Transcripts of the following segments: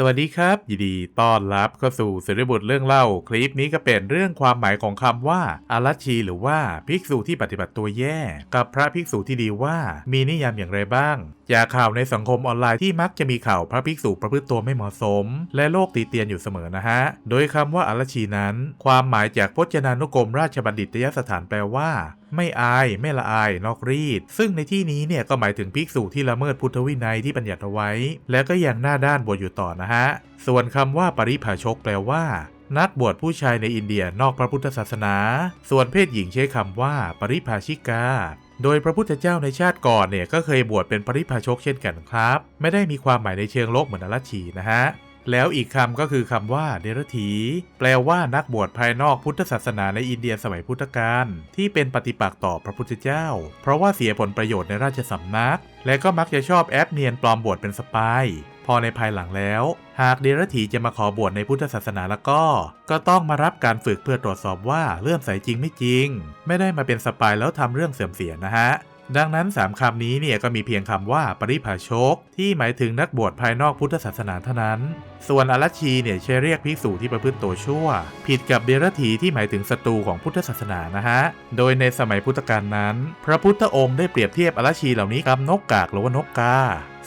สวัสดีครับ ยินดีต้อนรับเข้าสู่สิริบุตรเรื่องเล่า คลิปนี้ก็เป็นเรื่องความหมายของคำว่าอารัชีหรือว่าภิกษุที่ปฏิบัติตัวแย่ กับพระภิกษุที่ดีว่า มีนิยามอย่างไรบ้างจากข่าวในสังคมออนไลน์ที่มักจะมีข่าวพระภิกษุประพฤติตัวไม่เหมาะสม และโลกตีเตียนอยู่เสมอนะฮะ โดยคำว่าอารัชีนั้น ความหมายจากพจนานุกรมราชบัณฑิตยสถานแปลว่า ไม่อาย ไม่ละอาย นอกรีด ซึ่งในที่นี้เนี่ยก็หมายถึงภิกษุที่ละเมิดพุทธวินัยที่บัญญัติเอาไว้ และก็ยังหน้าด้านบวชอยู่ต่อนะฮะ ส่วนคำว่าปริภาชกแปลว่า นักบวชผู้ชายในอินเดียนอกพระพุทธศาสนา ส่วนเพศหญิงใช้คำว่า ปริภาชิกาโดยพระพุทธเจ้าในชาติก่อนเนี่ยก็เคยบวชเป็นปริภาชกเช่นกันครับ ไม่ได้มีความหมายในเชิงโลกเหมือนอรัชีนะฮะ แล้วอีกคำก็คือคำว่าเดรถีแปลว่านักบวชภายนอกพุทธศาสนาในอินเดียสมัยพุทธกาลที่เป็นปฏิปักษ์ต่อพระพุทธเจ้า เพราะว่าเสียผลประโยชน์ในราชสำนัก และก็มักจะชอบแอบเนียนปลอมบวชเป็นสปายพอในภายหลังแล้ว หากเดรถีจะมาขอบวชในพุทธศาสนาแล้วก็ ก็ต้องมารับการฝึกเพื่อตรวจสอบว่าเลื่อมใสจริงไม่จริง ไม่ได้มาเป็นสปายแล้วทำเรื่องเสื่อมเสียนะฮะ ดังนั้น 3คำนี้เนี่ยก็มีเพียงคำว่าปริภาชก ที่หมายถึงนักบวชภายนอกพุทธศาสนาเท่านั้น ส่วนอารัชีเนี่ยใช้เรียกภิกษุที่ประพฤติตัวชั่ว ผิดกับเดรถีที่หมายถึงศัตรูของพุทธศาสนานะฮะ โดยในสมัยพุทธกาลนั้น พระพุทธองค์ได้เปรียบเทียบอารัชีเหล่านี้กับนกกากหรือว่านกกา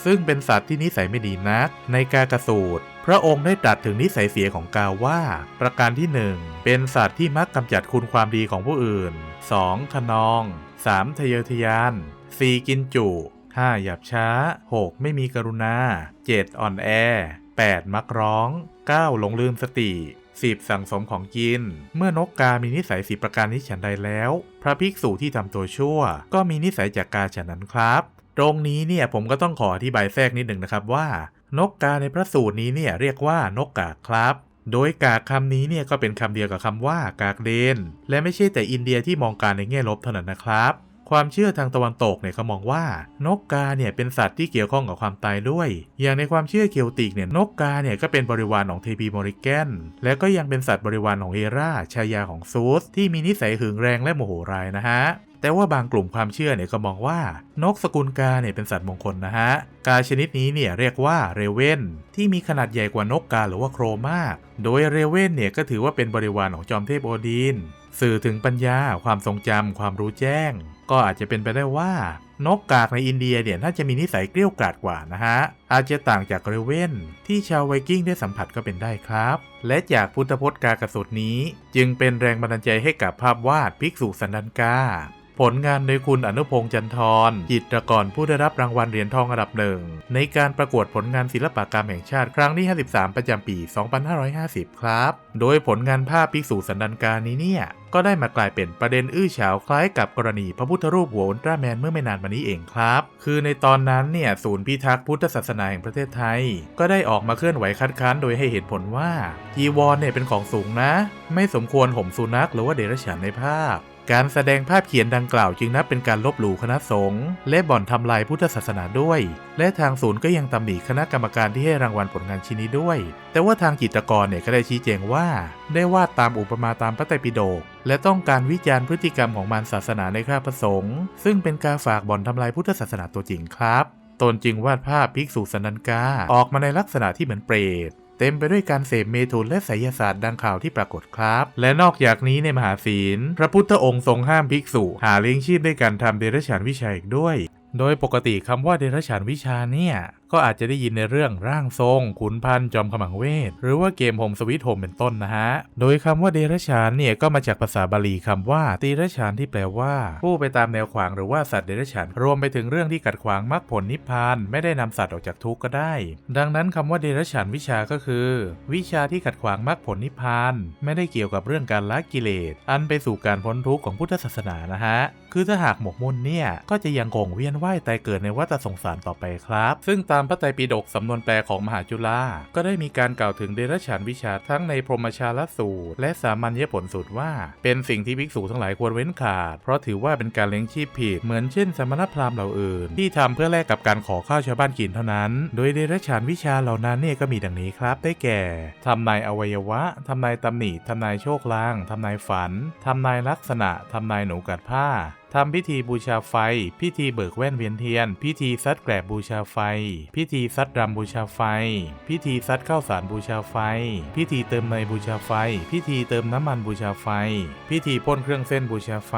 ซึ่งเป็นสัตว์ที่นิสัยไม่ดีนัก ในกากระสูตรพระองค์ได้ตรัสถึงนิสัยเสียของกาว่า ประการที่ 1 เป็นสัตว์ที่มักกำจัดคุณความดีของผู้อื่น 2. ขนอง 3. ทะเยอทะยาน 4. กินจุ 5. หยาบช้า 6. ไม่มีกรุณา 7. อ่อนแอ 8. มักร้อง 9. หลงลืมสติ 10. สั่งสมของกิน เมื่อนกกามีนิสัยสิประการนี้ฉันใดแล้ว พระภิกษุที่ทำตัวชั่ว ก็มีนิสัยจากกาฉันนั้นครับ ตรงนี้เนี่ยผมก็ต้องขออธิบายแทรกนิดหนึ่งนะครับว่า นกกาในพระสูตรนี้เนี่ยเรียกว่านกกาครับ โดยกากคำนี้เนี่ยก็เป็นคำเดียวกับคำว่ากากเลนและไม่ใช่แต่อินเดียที่มองการในแง่ลบเท่านั้นนะครับ ความเชื่อทางตะวันตกเนี่ยเขามองว่านกกาเนี่ยเป็นสัตว์ที่เกี่ยวข้องกับความตายด้วย อย่างในความเชื่อเคียวติกเนี่ยนกกาเนี่ยก็เป็นบริวารของเทพีมอริแกน และก็ยังเป็นสัตว์บริวารของเฮราชายาของซูสที่มีนิสัยหึงแรงและโมโหร้ายนะฮะ แต่ว่าบางกลุ่มความเชื่อเนี่ยก็มองว่านกสกุลกาเนี่ยเป็นสัตว์มงคลนะฮะ กาชนิดนี้เนี่ยเรียกว่าเรเวนที่มีขนาดใหญ่กว่านกกาหรือว่าโครมาก โดยเรเวนเนี่ยก็ถือว่าเป็นบริวารของจอมเทพโอดีน สื่อถึงปัญญา ความทรงจำความรู้แจ้ง ก็อาจจะเป็นไปได้ว่านกกากในอินเดียเนี่ยน่าจะมีนิสัยเกลี้ยกล่อมกว่านะฮะ อาจจะต่างจากเรเวนที่ชาวไวกิ้งได้สัมผัสก็เป็นได้ครับ และจากพุทธพจน์กากระสุดนี้ จึงเป็นแรงบันดาลใจให้กับภาพวาดภิกษุสันดันกา ผลงานโดยคุณอนุพงษ์จันทรจิตรกรผู้ได้รับรางวัลเหรียญทองอันดับหนึ่งในการประกวดผลงานศิลปกรรมแห่งชาติครั้งที่ 53 ประจำปี 2550 ครับ โดยผลงานภาพภิกษุสันดันการนี้เนี่ย ก็ได้มากลายเป็นประเด็นอื้อฉาวคล้ายกับกรณีพระพุทธรูปหัวอุลตร้าแมนเมื่อไม่นานมานี้เองครับ คือในตอนนั้นเนี่ยศูนย์พิทักษ์พุทธศาสนาแห่งประเทศไทย ก็ได้ออกมาเคลื่อนไหวคัดค้านโดยให้เหตุผลว่าจีวรเนี่ยเป็นของสูงนะ ไม่สมควรห่มสุนัขหรือว่าเดรัจฉานในภาพ การแสดงภาพเขียนดังกล่าวจึงนับเป็นการลบหลู่คณะสงฆ์และบ่อนทำลายพุทธศาสนาด้วย และทางศูนย์ก็ยังตำหนิคณะกรรมการที่ให้รางวัลผลงานชิ้นนี้ด้วย แต่ว่าทางจิตรกรเนี่ยก็ได้ชี้แจงว่า ได้วาดตามอุปมาตามพระไตรปิฎกและต้องการวิจารณ์พฤติกรรมของมารศาสนาในคราบประสงค์ซึ่งเป็นการฝากบ่อนทำลายพุทธศาสนาตัวจริงครับ ตนจึงวาดภาพภิกษุสันนันกาออกมาในลักษณะที่เหมือนเปรต เต็มไปด้วยการเสพเมถุนและไสยศาสตร์ดังข่าวที่ปรากฏครับ และนอกจากนี้ในมหาศีล พระพุทธองค์ทรงห้ามภิกษุ หาเลี้ยงชีพด้วยการทำเดรัจฉานวิชาอีกด้วย โดยปกติคำว่าเดรัจฉานวิชาเนี่ย ก็อาจจะได้ยินในเรื่องร่างทรง ขุนพันธ์จอมขมังเวท หรือว่าเกมโฮมสวิตโฮมเป็นต้นนะฮะ โดยคำว่าเดรัจฉานเนี่ยก็มาจากภาษาบาลีคำว่าตีรัจฉานที่แปลว่าผู้ไปตามแนวขวางหรือว่าสัตว์เดรัจฉานรวมไปถึงเรื่องที่กัดขวางมรรคผลนิพพานไม่ได้นำสัตว์ออกจากทุกข์ก็ได้ ดังนั้นคำว่าเดรัจฉานวิชาก็คือ วิชาที่ขัดขวางมรรคผลนิพพานไม่ได้เกี่ยวกับเรื่องการละกิเลส อันไปสู่การพ้นทุกข์ของพุทธศาสนานะฮะ คือถ้าหากหมกมุ่นเนี่ยก็จะยังคงเวียนว่ายตายเกิดในวัฏสงสารต่อไปครับ ซึ่งตามามพระไตรปิฎกสำนวนแปลของมหาจุฬาก็ได้มีการกล่าวถึงเดรัจฉานวิชาทั้งในพรหมชาลสูตร และสามัญญผลสูตรว่า เป็นสิ่งที่ภิกษุทั้งหลายควรเว้นขาด เพราะถือว่าเป็นการเลี้ยงชีพผิด เหมือนเช่นสมณพราหมณ์เหล่าอื่น ที่ทำเพื่อแลกกับการขอข้าวชาวบ้านกินเท่านั้น โดยเดรัจฉานวิชาเหล่านั้นเนี่ยก็มีดังนี้ครับ ได้แก่ทำนายอวัยวะทำนายตำหนิทำนายโชคลางทำนายฝันทำนายลักษณะทำนายหนูกัดผ้า ทำพิธีบูชาไฟ พิธีเบิกแว่นเวียนเทียน พิธีซัดแกลบบูชาไฟ พิธีซัดรำบูชาไฟ พิธีซัดข้าวสารบูชาไฟ พิธีเติมเนยบูชาไฟ พิธีเติมน้ำมันบูชาไฟ พิธีพ่นเครื่องเส้นบูชาไฟ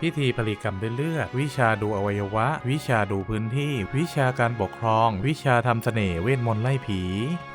พิธีผลิกรรมด้วยเลือด วิชาดูอวัยวะ วิชาดูพื้นที่ วิชาการปกครอง วิชาทำเสน่ห์เวทมนต์ไล่ผี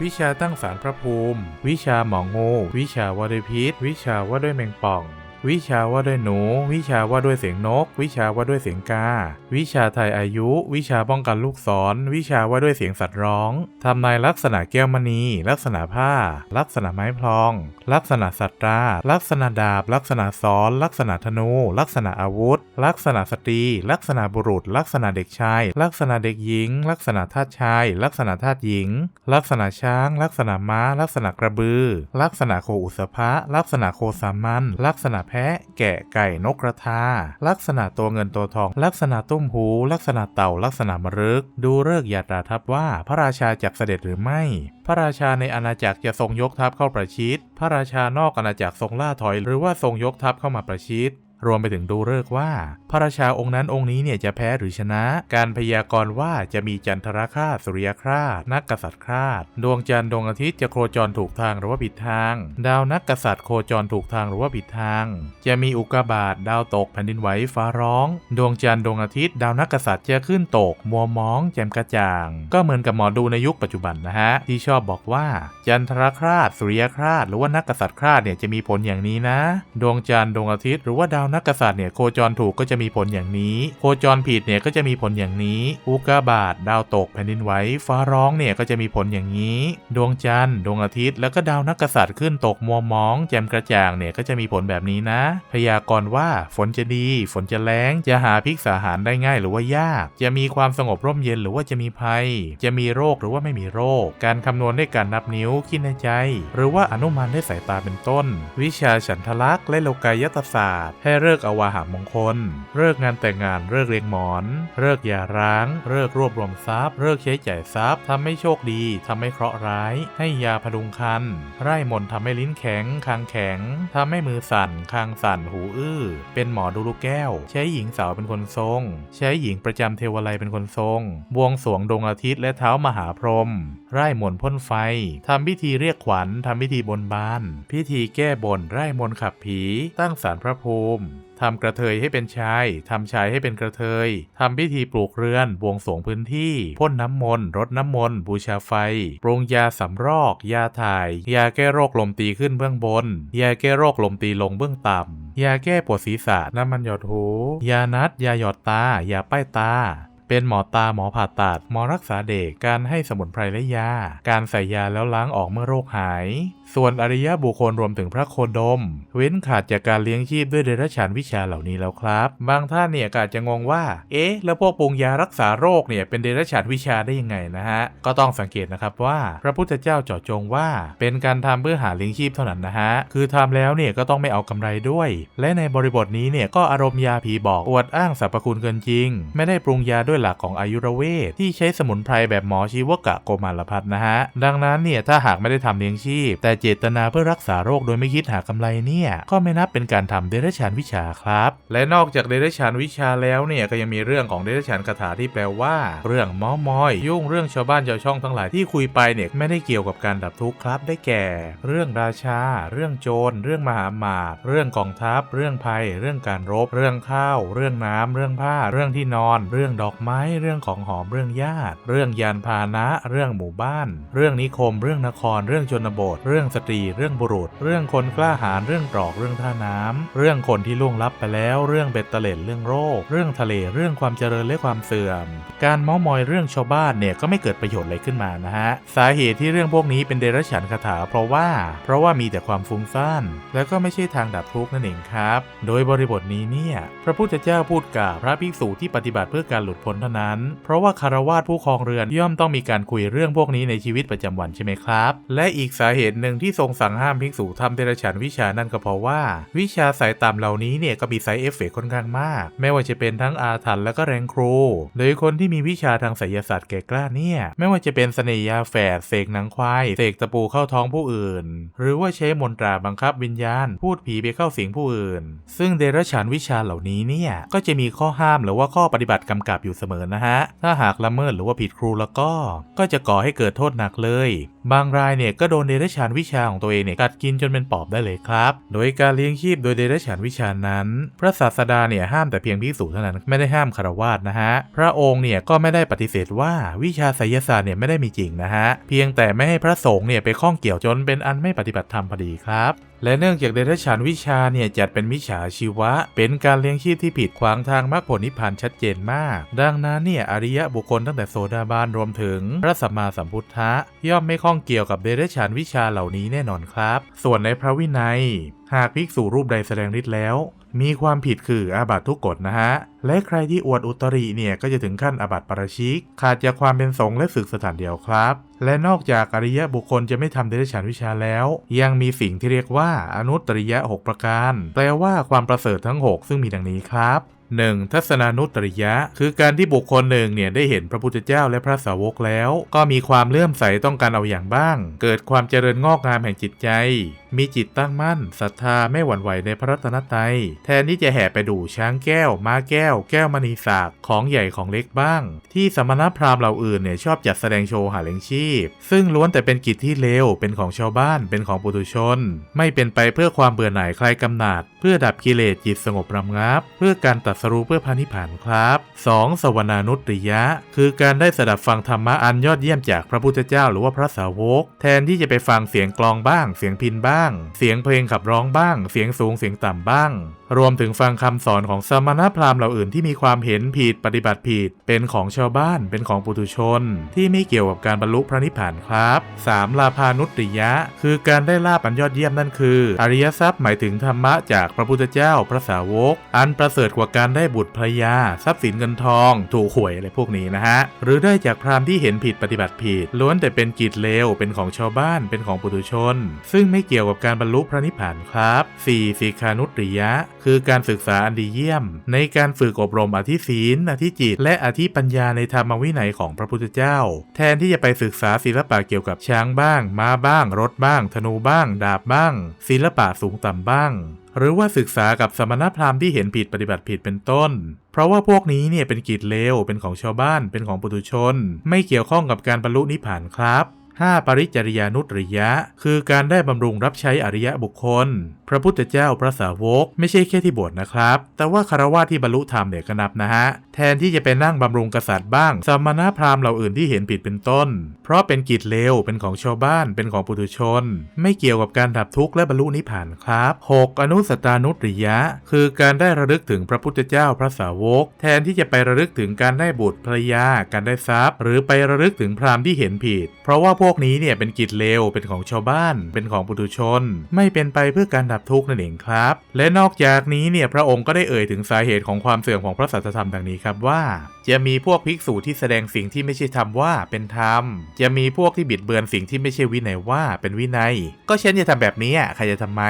วิชาตั้งศาลพระภูมิ วิชาหมองู วิชาว่าด้วยพิษ วิชาว่าด้วยแมงป่อง วิชาว่าด้วยหนู วิชาว่าด้วยเสียงนก วิชาว่าด้วยเสียงกา วิชาไทยอายุ วิชาป้องกันลูกศร วิชาว่าด้วยเสียงสัตว์ร้องทำนายลักษณะแก้วมณี ลักษณะผ้า ลักษณะไม้พลอง ลักษณะสัตรา ลักษณะดาบ ลักษณะซ้อน ลักษณะธนู ลักษณะอาวุธ ลักษณะสตรี ลักษณะบุรุษ ลักษณะเด็กชาย ลักษณะเด็กหญิง ลักษณะทาสชาย ลักษณะทาสหญิง ลักษณะช้าง ลักษณะม้า ลักษณะกระบือ ลักษณะโคอุสภะลักษณะโคสามัญลักษณะแพะ แกะไก่นกกระทา ลักษณะตัวเงินตัวทอง ลักษณะตุ้มหู ลักษณะเต่าลักษณะมรึก ดูเลิกอย่าตราทับว่าพระราชาจักเสด็จหรือไม่ พระราชาในอาณาจักรจะทรงยกทัพเข้าประชิด พระราชานอกอาณาจักรทรงล่าถอย หรือว่าทรงยกทัพเข้ามาประชิด รวมไปถึงดูเลิกษ์ว่า พระราชาองค์นั้นองค์นี้เนี่ยจะแพ้หรือชนะ การพยากรณ์ว่าจะมีจันทรคราสสุริยคราสนักกษัตริย์คราสดวงจันทร์ดวงอาทิตย์จะโคจรถูกทางหรือว่าผิดทาง ดาวนักกษัตริย์โคจรถูกทางหรือว่าผิดทาง จะมีอุกกาบาตดาวตกแผ่นดินไหวฟ้าร้อง ดวงจันทร์ดวงอาทิตย์ ดาวนักกษัตริย์จะขึ้นตก มัวมอง แจ่มกระจ่าง ก็เหมือนกับหมอดูในยุคปัจจุบันนะฮะที่ชอบบอกว่า จันทรคราสสุริยคราสหรือว่านักกษัตริย์คราสเนี่ยจะมีผลอย่างนี้นะ ดวงจันทร์ดวงอาทิตย์หรือว่าดาวนักกษัตริย์เนี่ยโคจรถูกก็จะมีผลอย่างนี้ โคจรผิดเนี่ยก็จะมีผลอย่างนี้ อุกกาบาตดาวตกแผ่นดินไหวฟ้าร้องเนี่ยก็จะมีผลอย่างนี้ ดวงจันทร์ดวงอาทิตย์แล้วก็ดาวนักกษัตริย์ขึ้นตกมัวมอง แจ่มกระจ่างเนี่ยก็จะมีผลแบบนี้นะ พยากรณ์ว่าฝนจะดี ฝนจะแล้งจะหาพิกษาหารได้ง่ายหรือว่ายาก จะมีความสงบร่มเย็นหรือว่าจะมีภัย จะมีโรคหรือว่าไม่มีโรค การคำนวณด้วยการนับนิ้วคิดในใจ หรือว่าอนุมานด้วยสายตาเป็นต้น วิชาฉันทลักษณ์และโลกายตศาสตร์ให้เลิกอวาหามงคล เลิกงานแต่งงาน เลิกเรียงหมอน เลิกษ์หย่าร้าง เลิกรวบรวมทรัพย์ เลิกใช้จ่ายทรัพย์ทำให้โชคดีทำให้เคราะห์ร้าย ให้ยาพดุงคัน ไร่มนทำให้ลิ้นแข็ง คางแข็งทำให้มือสั่น คางสั่น หูอื้อ เป็นหมอดูลูกแก้ว ใช้หญิงสาวเป็นคนทรง ใช้หญิงประจำเทวไลยเป็นคนทรง บวงสรวงดวงอาทิตย์และเท้ามหาพรหม ไร่มนพ่นไฟทำพิธีเรียกขวัญทำพิธีบนบาน พิธีแก้บนไร่มนขับผี ตั้งศาลพระภูมิ ทำกระเทยให้เป็นชาย ทำชายให้เป็นกระเทย ทำพิธีปลูกเรือน บวงสวงพื้นที่ พ่นน้ำมนต์ รดน้ำมนต์ บูชาไฟ ปรุงยาสำรอก ยาถ่าย ยาแก้โรคลมตีขึ้นเบื้องบน ยาแก้โรคลมตีลงเบื้องต่ำ ยาแก้ปวดศีรษะ น้ำมันหยดหู ยานัด ยาหยอดตา ยาป้ายตา เป็นหมอตาหมอผ่าตัดหมอรักษาเด็กการให้สมุนไพรและยา การใส่ยาแล้วล้างออกเมื่อโรคหาย ส่วนอริยบุคคลรวมถึงพระโคดม เว้นขาดจากการเลี้ยงชีพด้วยเดรัจฉานวิชาเหล่านี้แล้วครับ บางท่านเนี่ยอาจจะงงว่า เอ๊ะ แล้วพวกปรุงยารักษาโรคเนี่ยเป็นเดรัจฉานวิชาได้ยังไงนะฮะ ก็ต้องสังเกตนะครับว่า พระพุทธเจ้าเจาะจงว่า เป็นการทำเพื่อหาเลี้ยงชีพเท่านั้นนะฮะ คือทำแล้วเนี่ยก็ต้องไม่เอากำไรด้วย และในบริบทนี้เนี่ยก็อารมณ์ยาผีบอกอวดอ้างสรรพคุณเกินจริง ไม่ได้ปรุงยาด้วยหลักของอายุรเวทที่ใช้สมุนไพรแบบหมอชีวกะโกมารพัฒนะฮะ ดังนั้นเนี่ยถ้าหากไม่ได้ทำเลี้ยงชีพ แต่เจตนาเพื่อรักษาโรคโดยไม่คิดหากำไรเนี่ยก็ไม่นับเป็นการทำเดรัจฉานวิชาครับ และนอกจากเดรัจฉานวิชาแล้วเนี่ยก็ยังมีเรื่องของเดรัจฉานคาถาที่แปลว่า เรื่องม้อมอย ยุ่งเรื่องชาวบ้านชาวช่องทั้งหลายที่คุยไปเนี่ยไม่ได้เกี่ยวกับการดับทุกข์ครับได้แก่ เรื่องราชา เรื่องโจร เรื่องมหามาตเรื่องกองทัพ เรื่องภัย เรื่องการรบ เรื่องข้าว เรื่องน้ำเรื่องผ้า เรื่องที่นอน เรื่องดอกไม้ เรื่องของหอม เรื่องญาติ เรื่องยานพาหนะ เรื่องหมู่บ้าน เรื่องนิคม เรื่องนคร เรื่องชนบท เรื่องสตรี เรื่องบุรุษ เรื่องคนกล้าหาญ เรื่องตรอก เรื่องท่าน้ำเรื่องคนที่ล่วงลับไปแล้ว เรื่องเบ็ดเตล็ด เรื่องโรค เรื่องทะเล เรื่องความเจริญและความเสื่อม การเม้ามอยเรื่องชาวบ้านเนี่ยก็ไม่เกิดประโยชน์อะไรขึ้นมานะฮะ สาเหตุที่เรื่องพวกนี้เป็นเดรัจฉานคาถา เพราะว่า เพราะว่ามีแต่ความฟุ้งซ่าน แล้วก็ไม่ใช่ทางดับทุกข์นั่นเองครับ โดยบริบทนี้เนี่ย พระพุทธเจ้าพูดกับพระภิกษุที่ปฏิบัติเพื่อการหลุดพ้นเท่านั้น เพราะว่าคารวาสผู้ครองเรือนย่อมต้องมีการคุยเรื่องพวกนี้ในชีวิตประจำวันใช่ไหมครับ และอีกสาเหตุหนึ่งที่ทรงสั่งห้ามภิกษุทำเดรัจฉานวิชานั่นก็เพราะว่า วิชาสายต่ำเหล่านี้เนี่ยก็มีไซเอฟเฟกค่อนข้างมาก ไม่ว่าจะเป็นทั้งอาถรรพ์และก็แรงครูโดยคนที่มีวิชาทางไสยศาสตร์แก่กล้าเนี่ยไม่ว่าจะเป็นเสน่ยาแฝดเสกหนังควายเสกตะปูเข้าท้องผู้อื่น หรือว่าใช้มนตราบังคับวิญญาณ พูดผีไปเข้าสิงผู้อื่น ซึ่งเดรัจฉานวิชาเหล่านี้เนี่ยก็จะมีข้อห้ามหรือว่าข้อปฏิบัติกำกับอยู่เสมอนะฮะ ถ้าหากละเมิดหรือว่าผิดครูแล้วก็ ก็จะก่อให้เกิดโทษหนักเลย บางรายเนี่ยก็โดนเดรัจฉานวิชาของตัวเองเนี่ยกัดกินจนเป็นปอบได้เลยครับ โดยการเลี้ยงชีพโดยเดรัจฉานวิชานั้น พระศาสดาเนี่ยห้ามแต่เพียงภิกษุเท่านั้นไม่ได้ห้ามคารวาสนะฮะ พระองค์เนี่ยก็ไม่ได้ปฏิเสธว่าวิชาไสยศาสตร์เนี่ยไม่ได้มีจริงนะฮะ เพียงแต่ไม่ให้พระสงฆ์เนี่ยไปข้องเกี่ยวจนเป็นอันไม่ปฏิบัติธรรมพอดีครับ และเนื่องจากเดรัจฉานวิชาเนี่ยจัดเป็นมิจฉาชีวะ เป็นการเลี้ยงชีพที่ผิดขวางทางมรรคผลนิพพานชัดเจนมาก ดังนั้นเนี่ยอริยะบุคคลตั้งแต่โสดาบันรวมถึงพระสัมมาสัมพุทธะย่อมไม่ข้องเกี่ยวกับเดรัจฉานวิชาเหล่านี้แน่นอนครับ ส่วนในพระวินัยหากภิกษุรูปใดแสดงฤทธิ์แล้ว มีความผิดคืออาบัตทุกกฎนะฮะ และใครที่อวดอุตริเนี่ยก็จะถึงขั้นอาบัติปราชิก ขาดจากความเป็นสงฆ์และศึกสถานเดียวครับ และนอกจากอริยะบุคคลจะไม่ทำเดรัจฉานวิชาแล้ว ยังมีสิ่งที่เรียกว่าอนุตตริยะ 6 ประการ แปลว่าความประเสริฐทั้ง 6 ซึ่งมีดังนี้ครับ 1. ทัศนานุตริยะ คือการที่บุคคลหนึ่งเนี่ยได้เห็นพระพุทธเจ้าและพระสาวกแล้ว ก็มีความเลื่อมใสต้องการเอาอย่างบ้าง เกิดความเจริญงอกงามแห่งจิตใจ มีจิตตั้งมั่นศรัทธาไม่หวั่นไหวในพระรัตนตรัยแทนที่จะแห่ไปดูช้างแก้ว ม้าแก้ว แก้วมณีสากของใหญ่ของเล็กบ้าง ที่สมณพราหมณ์เหล่าอื่นเนี่ยชอบจัดแสดงโชว์หาเลี้ยงชีพ ซึ่งล้วนแต่เป็นกิจที่เลวเป็นของชาวบ้านเป็นของปุถุชน ไม่เป็นไปเพื่อความเบื่อหน่ายคลายกำหนัด เพื่อดับกิเลสจิตสงบรำงับ เพื่อการตัดสรู้เพื่อพานิพพานครับ 2. สวนานุตติยะ คือการได้สดับฟังธรรมะอันยอดเยี่ยมจากพระพุทธเจ้าหรือว่าพระสาวก แทนที่จะไปฟังเสียงกลองบ้าง เสียงพินบ้าง เสียงเพลงขับร้องบ้าง เสียงสูงเสียงต่ำบ้าง รวมถึงฟังคำสอนของสมณพราหมณ์เหล่าอื่นที่มีความเห็นผิดปฏิบัติผิด เป็นของชาวบ้าน เป็นของปุถุชน ที่ไม่เกี่ยวกับการบรรลุพระนิพพานครับ 3. ลาภานุตติยะ คือการได้ลาบอันยอดเยี่ยมนั่นคือ อริยทรัพย์หมายถึงธรรมะจากพระพุทธเจ้าพระสาวก อันประเสริฐกว่าการได้บุตรภรรยา ทรัพย์สินเงินทอง ถูกหวยอะไรพวกนี้นะฮะ หรือได้จากพราหมณ์ที่เห็นผิดปฏิบัติผิด ล้วนแต่เป็นกิจเลว เป็นของชาวบ้าน เป็นของปุถุชน ซึ่งไม่เกี่ยวกับการบรรลุพระนิพพานครับ 4. สีคานุตริยะ คือการศึกษาอันดีเยี่ยม ในการฝึกอบรมอธิศีล อธิจิต และอธิปัญญาในธรรมวินัยของพระพุทธเจ้า แทนที่จะไปศึกษาศิลปะเกี่ยวกับช้างบ้าง ม้าบ้าง รถบ้าง ธนูบ้าง ดาบบ้าง ศิลปะสูงต่ำบ้าง หรือว่าศึกษากับสมณพราหมณ์ที่เห็นผิดปฏิบัติผิดเป็นต้น เพราะว่าพวกนี้เนี่ยเป็นกิจเลว เป็นของชาวบ้าน เป็นของปุถุชน ไม่เกี่ยวข้องกับการบรรลุนิพพานครับ 5. ปริจริยานุตริยะ คือการได้บำรุงรับใช้อริยะบุคคล พระพุทธเจ้าพระสาวก ไม่ใช่แค่ที่บวชนะครับ แต่ว่าคารวะที่บรรลุธรรมเนี่ยก็นับนะฮะ แทนที่จะไปนั่งบำรุงกษัตริย์บ้าง สมณพราหมณ์เหล่าอื่นที่เห็นผิดเป็นต้น เพราะเป็นกิจเลว เป็นของชาวบ้าน เป็นของปุถุชน ไม่เกี่ยวกับการดับทุกข์และบรรลุนิพพานครับ 6. อนุสตานุตริยะ คือการได้ระลึกถึงพระพุทธเจ้าพระสาวก แทนที่จะไประลึกถึงการได้บุตรภรรยา การได้ทรัพย์ หรือไประลึกถึงพราหมณ์ที่เห็นผิด เพราะว่าพวกนี้เนี่ยเป็นกิจเลว เป็นของชาวบ้าน เป็นของปุถุชน ไม่เป็นไปเพื่อการดับทุกข์นั่นเองครับ และนอกจากนี้เนี่ยพระองค์ก็ได้เอ่ยถึงสาเหตุของความเสื่อมของพระสัจธรรมดังนี้ครับว่า จะมีพวกภิกษุที่แสดงสิ่งที่ไม่ใช่ธรรมว่าเป็นธรรม จะมีพวกที่บิดเบือนสิ่งที่ไม่ใช่วินัยว่าเป็นวินัย ก็ฉันจะทำแบบนี้อะใครจะทำไม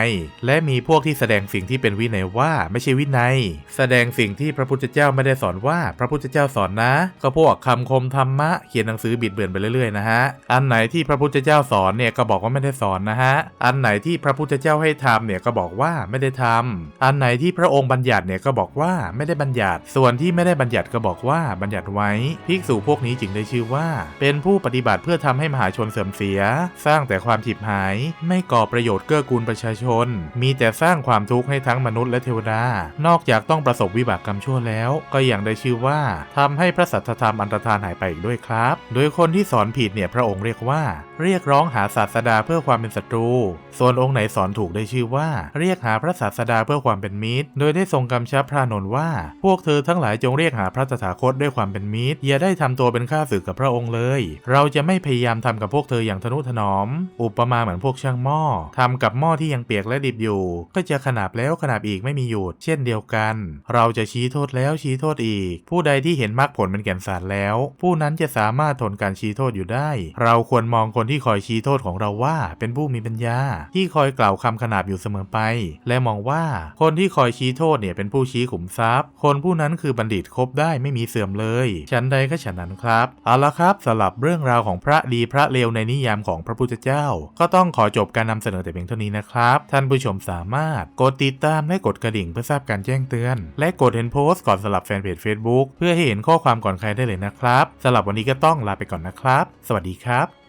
และมีพวกที่แสดงสิ่งที่เป็นวินัยว่าไม่ใช่วินัย แสดงสิ่งที่พระพุทธเจ้าไม่ได้สอนว่าพระพุทธเจ้าสอนนะ ก็พวกคำคมธรรมะเขียนหนังสือบิดเบือนไปเรื่อยๆนะฮะอันไหนที่พระพุทธเจ้าสอนเนี่ยก็บอกว่าไม่ได้สอนนะฮะอันไหนที่พระพุทธเจ้าให้ทำเนี่ยก็บอกว่าไม่ได้ทำอันไหนที่พระองค์บัญญัติเนี่ยก็บอกว่าไม่ได้บัญญัติส่วนที่ไม่ได้บัญญญัติก็บอกว่าบัญญัติไว้ภิกษุพวกนี้จึงได้ชื่อว่า เป็นผู้ปฏิบัติเพื่อทำให้มหาชนเสื่อมเสีย สร้างแต่ความฉิบหาย ไม่ก่อประโยชน์เกื้อกูลประชาชน มีแต่สร้างความทุกข์ให้ทั้งมนุษย์และเทวดา นอกจากต้องประสบวิบากกรรมชั่วแล้ว ก็ยังได้ชื่อว่าทำให้พระสัทธรรมอันตรธานหายไปอีกด้วยครับ โดยคนที่สอนผิดเนี่ยพระองค์เรียกว่า เรียกร้องหาศาสดาเพื่อความเป็นศัตรู ส่วนองค์ไหนสอนถูกได้ชื่อว่า เรียกหาพระศาสดาเพื่อความเป็นมิตร โดยได้ทรงกำชับพระนนท์ว่า พวกเธอทั้งหลายจงเรียกหาพระตถาคตด้วยความเป็นมิตร อย่าได้ทำตัวเป็นข้าศึกกับพระองค์เลย เราจะไม่พยายามทำกับพวกเธออย่างทนุถนอม อุปมาเหมือนพวกช่างหม้อทำกับหม้อที่ยังเปียกและดิบอยู่ ก็จะขนาบแล้วขนาบอีกไม่มีหยุดเช่นเดียวกัน เราจะชี้โทษแล้วชี้โทษอีก ผู้ใดที่เห็นมรรคผลเป็นแก่นสารแล้ว ผู้นั้นจะสามารถทนการชี้โทษอยู่ได้ เราควรมองคนที่คอยชี้โทษของเราว่า เป็นผู้มีปัญญา ที่คอยกล่าวคำขนาบอยู่เสมอไป และมองว่าคนที่คอยชี้โทษเนี่ยเป็นผู้ชี้ขุมทรัพย์ คนผู้นั้นคือบัณฑิตคบได้ไม่มีเสื่อมเลย ฉันใดก็ฉันนั้นครับ เอาละครับสำหรับเรื่องราวของพระดีพระเลวในนิยามของพระพุทธเจ้า ก็ต้องขอจบการนำเสนอแต่เพียงเท่านี้นะครับ ท่านผู้ชมสามารถกดติดตามและกดกระดิ่งเพื่อทราบการแจ้งเตือน และกดเห็นโพสต์ก่อนสลับแฟนเพจ Facebook เพื่อให้เห็นข้อความก่อนใครได้เลยนะครับสำหรับวันนี้ก็ต้องลาไปก่อนนะครับ สวัสดีครับ